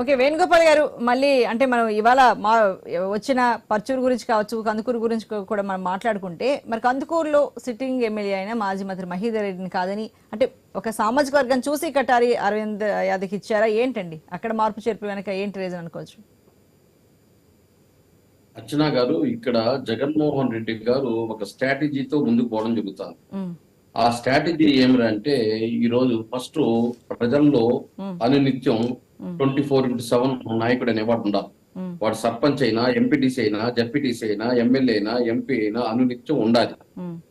Okay Venugopal గారు మళ్ళీ అంటే మనం ఇవాళ మా వచ్చిన పర్చూరు గురించి కావచ్చు కందుకూరు గురించి కూడా మనం మాట్లాడుకుంటే మరి కందుకూరులో సిట్టింగ్ ఎమ్మెల్యే అయిన మాజీ మంత్రి మహీధర్ రెడ్డిని కాదని అంటే ఒక సామాజిక వర్గం చూసి కటారి అరవింద్ యాదవ్కి ఇచ్చారా ఏంటండి? అక్కడ మార్పు చేర్పు వెనక ఏంటి రీజన్ అనుకోవచ్చు? అర్చన గారు ఇక్కడ జగన్మోహన్ రెడ్డి గారు ఒక స్ట్రాటజీతో ముందుకు పోవడం జరుగుతుంది. ఆ స్ట్రాటజీ ఏమిటంటే ఈ రోజు ఫస్ట్ ప్రజల్లో అనునిత్యం ట్వంటీ ఫోర్ ఇంటూ సెవెన్ నాయకుడు అనేవాడు ఉండాలి. వాడు సర్పంచ్ అయినా ఎంపీటీసీ అయినా జడ్పీటీసీ అయినా ఎమ్మెల్యే అయినా ఎంపీ అయినా అనునిత్యం ఉండాలి.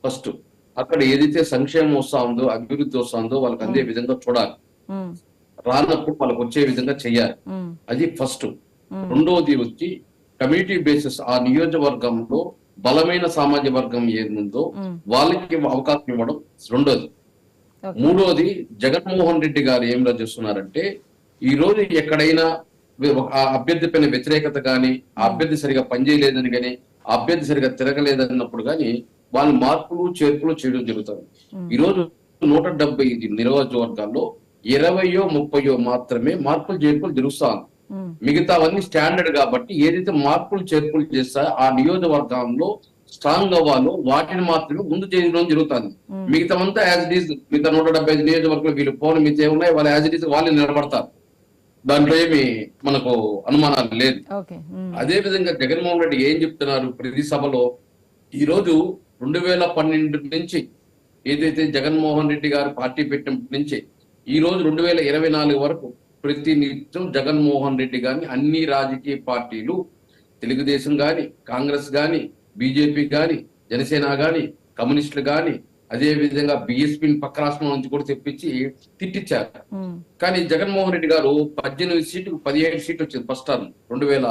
ఫస్ట్ అక్కడ ఏదైతే సంక్షేమం వస్తా ఉందో అభివృద్ధి వస్తా ఉందో వాళ్ళకి అందే విధంగా చూడాలి. రానప్పుడు వాళ్ళకి వచ్చే విధంగా చేయాలి అది ఫస్ట్. రెండవది వచ్చి కమ్యూనిటీ బేసిస్ ఆ నియోజకవర్గంలో బలమైన సామాజిక వర్గం ఏముందో. వాళ్ళకి అవకాశం ఇవ్వడం రెండోది. మూడోది జగన్మోహన్ రెడ్డి గారు ఏం చేస్తున్నారంటే ఈ రోజు ఎక్కడైనా ఒక ఆ అభ్యర్థి పైన వ్యతిరేకత కానీ ఆ అభ్యర్థి సరిగా పనిచేయలేదని కానీ ఆ అభ్యర్థి సరిగా తిరగలేదన్నప్పుడు కానీ వాళ్ళు మార్పులు చేర్పులు చేయడం జరుగుతుంది. ఈ రోజు నూట డెబ్బై ఐదు నియోజకవర్గాల్లో ఇరవయో ముప్పయో మాత్రమే మార్పులు చేర్పులు జరుగుతాను మిగతావన్నీ స్టాండర్డ్ కాబట్టి ఏదైతే మార్పులు చేర్పులు చేస్తాయో ఆ నియోజకవర్గంలో స్ట్రాంగ్ అవ్వాలో వాటిని మాత్రమే ముందు చేయడం జరుగుతుంది. మిగతామంతా యాజ్ ఇట్ ఈస్ మిగతా నూట డెబ్బై ఐదు నియోజకవర్గంలో వీళ్ళు పోను మిగతా ఏమున్నాయి వాళ్ళు యాజ్ ఇట్ ఈస్ వాళ్ళు నిలబడతారు. దాంట్లో ఏమి మనకు అనుమానాలు లేదు. అదే విధంగా జగన్మోహన్ రెడ్డి ఏం చెప్తున్నారు ప్రతి సభలో? ఈ రోజు రెండు వేల పన్నెండు నుంచి ఏదైతే జగన్మోహన్ రెడ్డి గారు పార్టీ పెట్టినప్పటి నుంచి ఈ రోజు రెండు వేల ఇరవై నాలుగు వరకు ప్రతి నిత్యం జగన్మోహన్ రెడ్డి గారిని అన్ని రాజకీయ పార్టీలు తెలుగుదేశం గాని కాంగ్రెస్ గాని బీజేపీ గాని జనసేన గాని కమ్యూనిస్టులు గాని అదే విధంగా బిఎస్పీని పక్క రాష్ట్రం నుంచి కూడా తెప్పించి తిట్టించారు కానీ జగన్మోహన్ రెడ్డి గారు పద్దెనిమిది సీట్లు పదిహేడు సీట్లు వచ్చింది ఫస్ట్ టర్మ్ రెండు వేల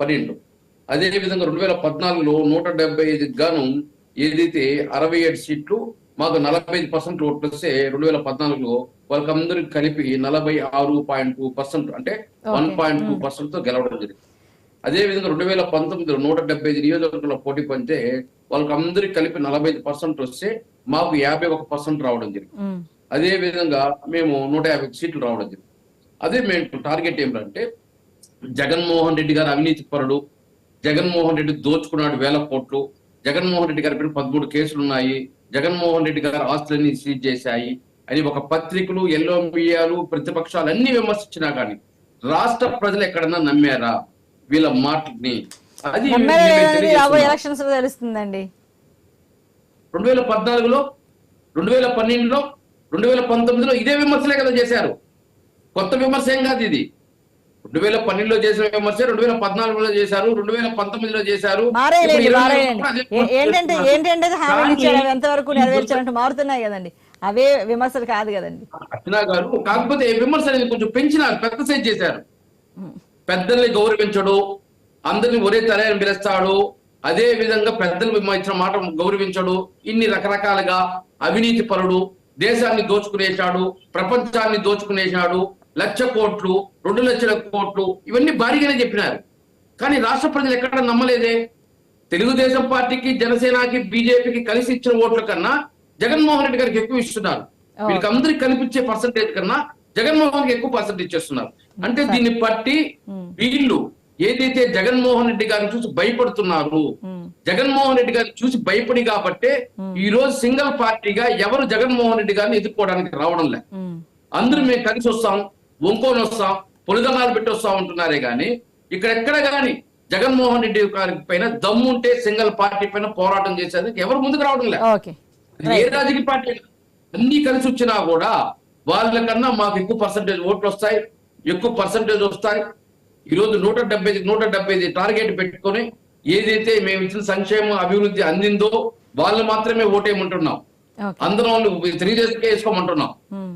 పన్నెండు. అదే విధంగా రెండు వేల పద్నాలుగులో నూట డెబ్బై ఐదు గాను ఏదైతే అరవై ఏడు సీట్లు మాకు నలభై ఐదు పర్సెంట్ ఓట్లు వస్తే రెండు వేల పద్నాలుగులో వాళ్ళకందరికి కలిపి నలభై ఆరు పాయింట్ టూ పర్సెంట్ అంటే వన్ పాయింట్ టూ పర్సెంట్తో గెలవడం జరిగింది. అదే విధంగా రెండు వేల పంతొమ్మిదిలో నూట డెబ్బై ఐదు నియోజకవర్గంలో పోటీ పంటే వాళ్ళకి అందరికి కలిపి నలభై ఐదు పర్సెంట్ వస్తే మాకు యాభై ఒక పర్సెంట్ రావడం జరిగింది. అదే విధంగా మేము నూట యాభై సీట్లు రావడం జరిగింది. అదే మేము టార్గెట్ ఏమిటంటే జగన్మోహన్ రెడ్డి గారు అవినీతి పరుడు జగన్మోహన్ రెడ్డి దోచుకున్నాడు వేల కోట్లు జగన్మోహన్ రెడ్డి గారి పైన పదమూడు కేసులు ఉన్నాయి జగన్మోహన్ రెడ్డి గారు ఆస్తులన్నీ సీజ్ చేశాయి అని ఒక పత్రికలు ఎల్లో మీడియాలు ప్రతిపక్షాలు అన్ని విమర్శించినా కానీ రాష్ట్ర ప్రజలు ఎక్కడన్నా నమ్మారా? వీళ్ళ మాటని అది తెలుస్తుందండి. రెండు వేల పద్నాలుగులో రెండు వేల పన్నెండులో రెండు వేల పంతొమ్మిదిలో ఇదే విమర్శలే కదా చేశారు. కొత్త విమర్శ ఏం కాదు ఇది. రెండు వేల పన్నెండులో చేసిన విమర్శ రెండు వేల పద్నాలుగులో చేశారు రెండు వేల పంతొమ్మిదిలో చేశారు. ఏంటంటే ఏంటంటే ఎంతవరకు నెరవేర్చారంటే మారుతున్నాయి కదండి. అవే విమర్శలు కాదు కదండి. అర్చనా గారు కాకపోతే విమర్శ అనేది కొంచెం పెంచినారు పెద్ద సైజ్ చేశారు. పెద్దల్ని గౌరవించడు అందరిని ఒరే తలని పిలుస్తాడు అదే విధంగా పెద్దలు ఇచ్చిన మాట గౌరవించడు. ఇన్ని రకరకాలుగా అవినీతి పరుడు దేశాన్ని దోచుకునేశాడు ప్రపంచాన్ని దోచుకునేశాడు లక్ష కోట్లు రెండు లక్షల కోట్లు ఇవన్నీ భారీగానే చెప్పినారు. కానీ రాష్ట్ర ప్రజలు ఎక్కడ నమ్మలేదే? తెలుగుదేశం పార్టీకి జనసేనకి బీజేపీకి కలిసి ఇచ్చిన ఓట్ల కన్నా జగన్మోహన్ రెడ్డి గారికి ఎక్కువ ఇస్తున్నారు. వీళ్ళకి అందరికి కనిపించే పర్సంటేజ్ కన్నా జగన్మోహన్కి ఎక్కువ పర్సెంట్ ఇచ్చేస్తున్నారు. అంటే దీన్ని బట్టి వీళ్ళు ఏదైతే జగన్మోహన్ రెడ్డి గారిని చూసి భయపడుతున్నారు జగన్మోహన్ రెడ్డి గారిని చూసి భయపడి కాబట్టే ఈ రోజు సింగిల్ పార్టీగా ఎవరు జగన్మోహన్ రెడ్డి గారిని ఎదుర్కోవడానికి రావడం లే. అందరూ మేము కలిసి వస్తాం వంకొని వస్తాం పొలిదనాలు పెట్టి వస్తాం ఉంటున్నారే గాని ఇక్కడ ఎక్కడ గాని జగన్మోహన్ రెడ్డి గారి పైన దమ్ముంటే సింగిల్ పార్టీ పైన పోరాటం చేసేందుకు ఎవరు ముందుకు రావడం లే. ఓకే. అది ఏ రాజకీయ పార్టీ. అన్ని కలిసి వచ్చినా కూడా వాళ్ళకన్నా మాకు ఎక్కువ పర్సంటేజ్ ఓట్లు వస్తాయి ఎక్కువ పర్సంటేజ్ వస్తాయి ఈ రోజు నూట డెబ్బై నూట డెబ్బై ఐదు టార్గెట్ పెట్టుకొని ఏదైతే మేము ఇచ్చిన సంక్షేమ అభివృద్ధి అందిందో వాళ్ళు మాత్రమే ఓటేయమంటున్నాం. అందరం తెలుగుదేశంకే వేసుకోమంటున్నాం. ఉమ్,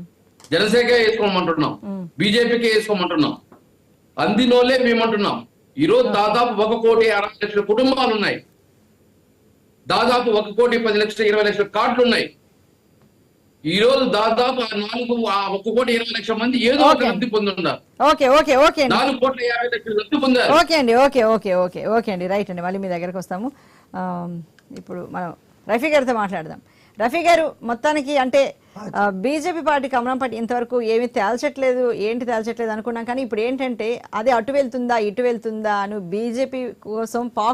జనసేనకే వేసుకోమంటున్నాం. బీజేపీకే వేసుకోమంటున్నాం. అందినోళ్ళే మేమంటున్నాం. ఈ రోజు దాదాపు ఒక కోటి అరవై లక్షల కుటుంబాలు ఉన్నాయి. దాదాపు ఒక కోటి పది లక్షల ఇరవై లక్షల కార్డులు ఉన్నాయి. ఈ రోజు దాదాపు నాలుగు ఒక కోటి ఇరవై లక్షల మంది ఏదో ఒక. లబ్ధి పొంది ఉన్నారు ఓకే ఓకే ఓకే నాలుగు కోట్ల యాభై లక్షల లబ్ధి పొందారు. ఓకే అండి ఓకే ఓకే ఓకే ఓకే అండి. రైట్ అండి మళ్ళీ మీ దగ్గరకు వస్తాము. ఇప్పుడు మనం రఫీ గారితో మాట్లాడదాం. రఫీ గారు మొత్తానికి అంటే బీజేపీ పార్టీ కమలం పార్టీ ఇంతవరకు ఏమీ తేల్చట్లేదు ఏంటి తేల్చట్లేదు అనుకున్నాం. కానీ ఇప్పుడు ఏంటంటే అదే అటు వెళ్తుందా ఇటు వెళ్తుందా అని బీజేపీ కోసం పా